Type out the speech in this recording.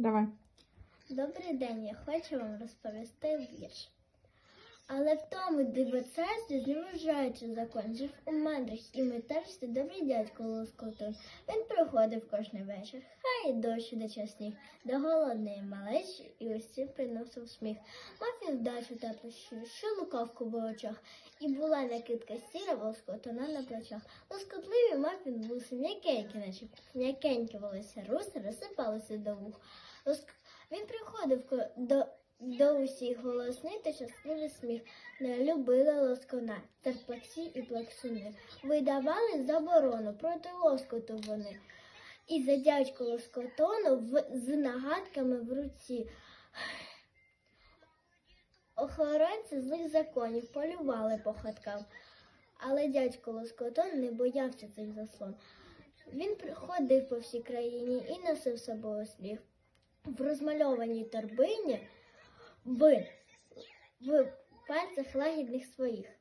Давай. Добрий день, я хочу вам розповісти вірш. Але в тому диво царстві, зневажаючи закон, жив у мандрах і метарстві добрий дядько Лоскотон. Він приходив кожний вечір, хай і дощ іде сніг, до голодної малечі і усім приносив сміх. Мав вдачу теплу щиру, що лукавку в очах, і була накидка сіра Лоскотона на плечах. Лоскотливі мав він вуси, м'якенькі, наче м'якенькі волосся, руси розсипалися до вух. Він приходив до, до усіх голосний та щасливий сміх. Не любили лоскона, терплаксі і плаксуни. Видавали заборону проти лоскоту вони. І за дядько лоскотону в, з нагадками в руці. Охоронці злих законів полювали по хаткам. Але дядько Лоскотон не боявся цих заслон. Він приходив по всій країні і носив з собою сміх в розмальованій торбині в, в пальцях лагідних своїх.